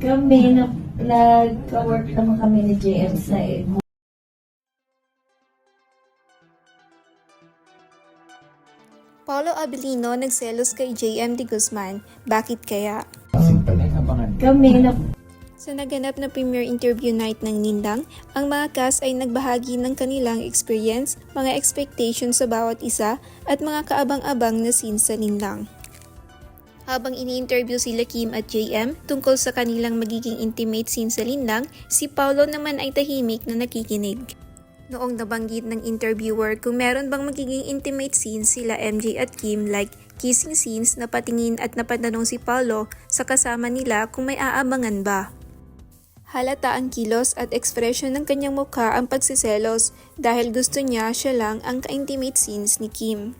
Kami, na, nag-work naman kami ni JM sa Paulo Abilino nagselos kay JM de Guzman. Bakit kaya? Kami, na, Sa naganap na premiere interview night ng Nindang, ang mga cast ay nagbahagi ng kanilang experience, mga expectations sa bawat isa, at mga kaabang-abang na scenes sa Nindang. Habang ini-interview sila Kim at JM tungkol sa kanilang magiging intimate scene sa Lindang, si Paulo naman ay tahimik na nakikinig. Noong nabanggit ng interviewer kung meron bang magiging intimate scenes sila MJ at Kim like kissing scenes na patingin at napatanong si Paulo sa kasama nila kung may aabangan ba. Halata ang kilos at ekspresyon ng kanyang mukha ang pagsiselos dahil gusto niya siya lang ang ka-intimate scenes ni Kim.